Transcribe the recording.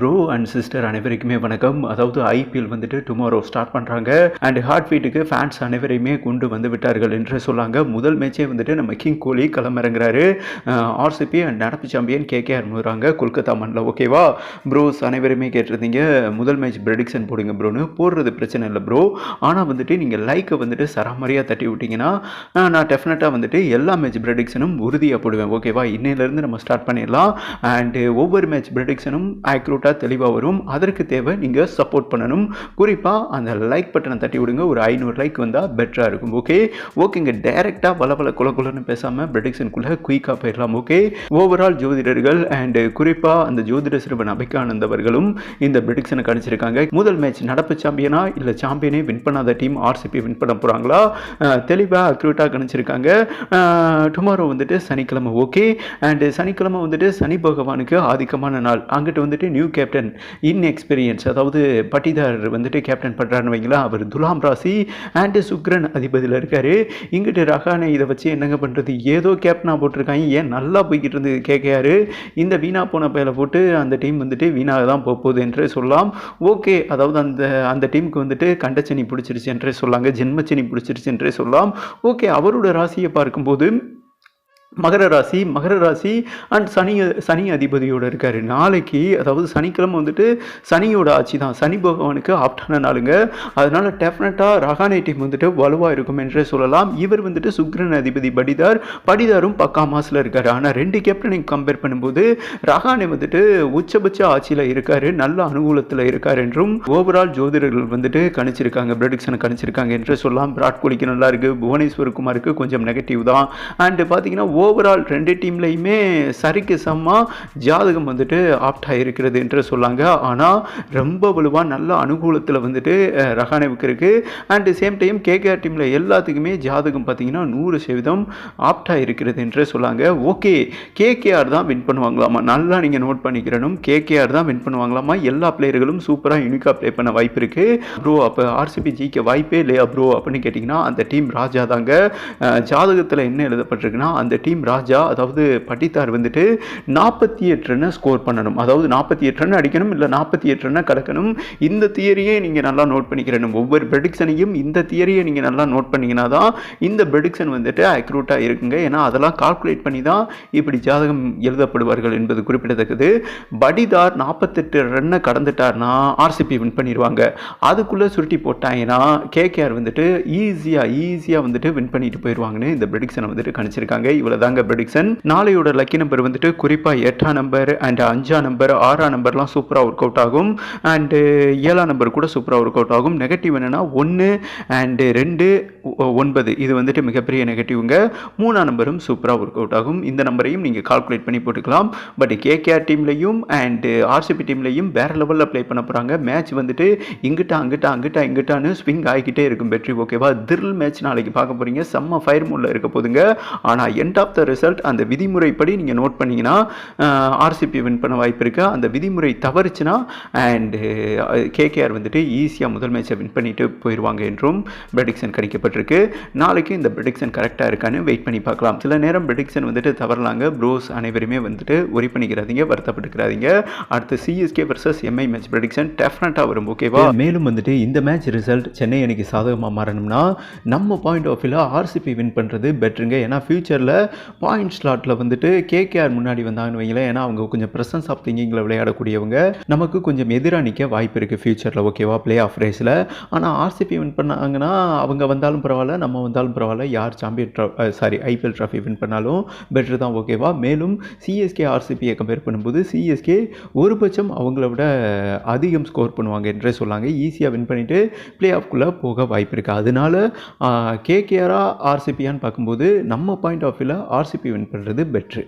Bro and sister அனைவருக்குமே வணக்கம். அதாவது ஐபிஎல் வந்துட்டு டுமாரோ ஸ்டார்ட் பண்ணுறாங்க அண்ட் ஹார்ட் பீட்டுக்கு ஃபேன்ஸ் அனைவரையுமே கொண்டு வந்து விட்டார்கள் என்று சொல்லாங்க. முதல் மேட்சே வந்துட்டு நம்ம கிங் கோலி களமிறங்குறாரு. ஆர்சிபி அண்ட் நடப்பு சாம்பியன் கேகேஆர் முறாங்க கொல்கத்தா மண்ணில் ஓகேவா ப்ரோஸ் அனைவருமே கேட்டிருந்தீங்க. முதல் மேட்ச் ப்ரெடிக்ஷன் போடுங்க ப்ரோன்னு போடுறது பிரச்சனை இல்லை ப்ரோ ஆனால் வந்துட்டு நீங்கள் லைக்கை வந்துட்டு சராமரியாக தட்டி விட்டீங்கன்னா நான் டெஃபினட்டாக வந்துட்டு எல்லா மேட்ச் ப்ரெடிக்ஷனும் உறுதியாக போடுவேன். ஓகேவா இன்னையிலேருந்து நம்ம ஸ்டார்ட் பண்ணிடலாம். அண்டு ஒவ்வொரு மேட்ச் ப்ரெடிக்ஷனும் ஆக்யூரேட்டாக தெளிவாக வரும். அதற்கு தேவை நீங்கள் சப்போர்ட் பண்ணணும். குறிப்பாக அந்த லைக் பட்டனை தட்டி விடுங்க. ஒரு ஐநூறு லைக் வந்தால் பெட்டராக இருக்கும். ஓகே ஓகேங்க டைரெக்டாக பல பல குல குலன்னு பேசாமல் ப்ரெடிக்ஷனுக்குள்ளே குயிக்காக போயிடலாம். ஓகே ஓவரால் ஜோதிடர்கள் அண்டு குறிப்பாக அந்த ஜோதிட சிறுவன் அபிகானந்த் அவர்களும் இந்த ப்ரெடிக்ஷனை கணிச்சிருக்காங்க. முதல் மேட்ச் நடப்பு சாம்பியனா இல்லை சாம்பியனே வின் பண்ணாத டீம் ஆர்சிபி வின் பண்ண போகிறாங்களா தெளிவாக அக்யூரேட்டாக கணிச்சிருக்காங்க. டுமாரோ வந்துட்டு சனிக்கிழமை. ஓகே அண்டு சனிக்கிழமை வந்துட்டு சனி பகவானுக்கு ஆதிக்கமான நாள். அங்கிட்டு வந்துட்டு நியூ கேப்டன் இன் எக்ஸ்பீரியன்ஸ் அதாவது பட்டிதார் வந்துட்டு கேப்டன் பண்ணுறான்னு வைங்களா அவர் துலாம் ராசி அண்டு சுக்ரன் அதிபதியில் இருக்கார். இங்கிட்டு ரஹானே இதை வச்சு என்னங்க பண்ணுறது ஏதோ கேப்டனாக போட்டிருக்காங்க. ஏன் நல்லா போய்கிட்டு இருந்து கேட்கையாரு இந்த வீணா போன பயில போட்டு அந்த டீம் வந்துட்டு வீணாக தான் போகுது என்றே சொல்லலாம். ஓகே அதாவது அந்த அந்த டீமுக்கு வந்துட்டு கண்டச்சனி பிடிச்சிருச்சு என்றே சொல்லாங்க ஜென்மச்சனி பிடிச்சிருச்சு என்றே சொல்லலாம். ஓகே அவரோட ராசியை பார்க்கும்போது மகர ராசி மகர ராசி அண்ட் சனி சனி அதிபதியோடு இருக்கார். நாளைக்கு அதாவது சனிக்கிழமை வந்துட்டு சனியோட ஆட்சி தான். சனி பகவானுக்கு ஆப்டான நாளுங்க. அதனால் டெஃபினட்டாக ரகானே டீம் வந்துட்டு வலுவாக இருக்கும் என்றே சொல்லலாம். இவர் வந்துட்டு சுக்ரன் அதிபதி படிதார் படிதாரும் பக்கா மாசில் இருக்கார். ஆனால் ரெண்டு கேப்டனையும் கம்பேர் பண்ணும்போது ரகானே வந்துட்டு உச்சபட்ச ஆட்சியில் இருக்கார். நல்ல அனுகூலத்தில் இருக்கார் என்றும் ஓவரால் ஜோதிடர்கள் வந்துட்டு கணிச்சிருக்காங்க. ப்ரெடிக்ஷனை கணிச்சிருக்காங்க என்று சொல்லலாம். விராட் கோலிக்கு நல்லா இருக்குது புவனேஸ்வர் குமாருக்கு கொஞ்சம் நெகட்டிவ் தான். அண்டு பார்த்தீங்கன்னா ஓவரால் ரெண்டு டீம்லையுமே சரிக்கு சமமாக ஜாதகம் வந்துட்டு ஆப்டாக இருக்கிறது என்று சொல்லாங்க. ஆனால் ரொம்ப வலுவாக நல்ல அனுகூலத்தில் வந்துட்டு ரஹானேவுக்கு இருக்குது அண்ட் சேம் டைம் கேகேஆர் டீமில் எல்லாத்துக்குமே ஜாதகம் பார்த்தீங்கன்னா நூறு சதவீதம் ஆப்டாக இருக்கிறது என்று சொல்லாங்க. ஓகே கேகேஆர் தான் வின் பண்ணுவாங்களாமா? நல்லா நீங்கள் நோட் பண்ணிக்கிறனும். கேகேஆர் தான் வின் பண்ணுவாங்களாமா? எல்லா பிளேயர்களும் சூப்பராக யூனிக்காக ப்ளே பண்ண வாய்ப்பு இருக்குது ப்ரோ அப்போ ஆர்சிபி ஜிக்க வாய்ப்பே இல்லையா ப்ரோ அப்படின்னு கேட்டிங்கன்னா அந்த டீம் ராஜா தாங்க. ஜாதகத்தில் என்ன எழுதப்பட்டிருக்குன்னா அந்த டீம் ராஜா அதாவது பட்டித்தார் வந்துட்டு நாற்பத்தி எட்டு ரன்னை ஸ்கோர் பண்ணணும். அதாவது நாற்பத்தி எட்டு ரன் அடிக்கணும் இல்லை நாற்பத்தி எட்டு ரன்னை கடக்கணும். இந்த தியரியே நீங்கள் நல்லா நோட் பண்ணிக்கிறணும். ஒவ்வொரு ப்ரெடிக்ஷனையும் இந்த தியரியை நீங்கள் நல்லா நோட் பண்ணிங்கன்னா தான் இந்த ப்ரெடிக்ஷன் வந்துட்டு அக்யூரேட்டாக இருக்குங்க. ஏன்னா அதெல்லாம் கால்குலேட் பண்ணி தான் இப்படி ஜாதகம் எழுதப்படுவார்கள் என்பது குறிப்பிடத்தக்கது. படிதார் நாற்பத்தெட்டு ரன்னை கடந்துட்டார்னா ஆர்சிபி வின் பண்ணிடுவாங்க. அதுக்குள்ளே சுருட்டி போட்டாங்கன்னா கேகேஆர் வந்துட்டு ஈஸியாக ஈஸியாக வந்துட்டு வின் பண்ணிட்டு போயிடுவாங்கன்னு இந்த ப்ரெடிக்ஷனை வந்துட்டு கணிச்சிருக்காங்க இவ்வளோ தாங்க ப்ரெடிக்ஷன் நாளையோட லக்கி நம்பர் வந்துட்டு குறிப்பாக எட்டாம் நம்பர் அண்ட் அஞ்சாம் நம்பர் ஆறாம் நம்பர்லாம் சூப்பராக ஒர்க் அவுட் ஆகும். அண்டு ஏழாம் நம்பர் கூட சூப்பராக ஒர்க் அவுட் ஆகும். நெகட்டிவ் என்னென்னா ஒன்று அண்டு ரெண்டு ஒன்பது. இது வந்துட்டு மிகப்பெரிய நெகட்டிவ்ங்க மூணாம் நம்பரும் சூப்பராக ஒர்க் அவுட் ஆகும். இந்த நம்பரையும் நீங்கள் கால்குலேட் பண்ணி போட்டுக்கலாம். பட் கேகேஆர் டீம்லையும் அண்டு ஆர்சிபி டீம்லையும் வேறு லெவலில் ப்ளே பண்ண போகிறாங்க மேட்ச் வந்துட்டு இங்கிட்ட அங்கிட்ட அங்கிட்ட இங்கிட்டான்னு ஸ்விங் ஆகிக்கிட்டே இருக்கும். பெட்ரி ஓகேவா திரில் மேட்ச் நாளைக்கு பார்க்க போகிறீங்க செம்ம ஃபயர் மூடில் இருக்க போதுங்க. ஆனால் எண்ட் ஆஃப் த ரிசல்ட் அந்த விதிமுறைப்படி நீங்கள் நோட் பண்ணீங்கன்னா ஆர்சிபி வின் பண்ண வாய்ப்பு இருக்குது அந்த விதிமுறை தவறுச்சுன்னா அண்டு கேகேஆர் வந்துட்டு ஈஸியாக முதல் மேட்சை வின் பண்ணிட்டு போயிடுவாங்க என்றும் ப்ரெடிக்ஷன் கிடைக்கப்பட்டிருக்கு நாளைக்கு இந்த ப்ரெடிக்ஷன் கரெக்டாக இருக்கான்னு வெயிட் பண்ணி பார்க்கலாம். சில நேரம் ப்ரெடிக்ஷன் வந்துட்டு தவறலாங்க. ப்ரோஸ் அனைவருமே வந்துட்டு ஒரி பண்ணிக்கிறாதீங்க வருத்தப்பட்டுக்கிறாதீங்க. அடுத்து CSK versus MI match prediction டெஃபினட்டாக வரும் ஓகேவா மேலும் வந்துட்டு இந்த மேட்ச் ரிசல்ட் சென்னை அணிக்கு சாதகமாக மாறணும்னா நம்ம பாயிண்ட் ஆஃப் வியூவில் ஆர்சிபி வின் பண்ணுறது பெட்டருங்க ஏன்னா ஃபியூச்சரில் பாயிண்ட் ஸ்லாட்டில் வந்துட்டு கேகேஆர் முன்னாடி வந்தாங்கன்னு வைங்களேன் ஏன்னா அவங்க கொஞ்சம் ப்ரெசன்ஸ் ஆஃப் திங்கிங்கில் விளையாடக்கூடியவங்க. நமக்கு கொஞ்சம் எதிராக நிற்க வாய்ப்பு இருக்குது ஃபியூச்சரில் ஓகேவா ப்ளே ஆஃப் ரேஸில் ஆனால் ஆர்சிபி வின் பண்ணாங்கன்னா அவங்க வந்தாலும் பரவாயில்ல நம்ம வந்தாலும் பரவாயில்ல. யார் champion sorry IPL trophy win பண்ணாலும் பெட்டர் தான் ஓகேவா மேலும் சிஎஸ்கே ஆர்சிபியை கம்பேர் பண்ணும்போது சிஎஸ்கே ஒரு பட்சம் அவங்கள விட அதிகம் ஸ்கோர் பண்ணுவாங்க என்றே சொல்லாங்க. ஈஸியாக வின் பண்ணிவிட்டு ப்ளே ஆஃப்குள்ளே போக வாய்ப்பு இருக்குது அதனால கேகேஆராக ஆர்சிபியான்னு பார்க்கும்போது நம்ம பாயிண்ட் ஆஃப் வியூவில் ஆர்சிபி வின் பண்ணுறது பெட்ரு.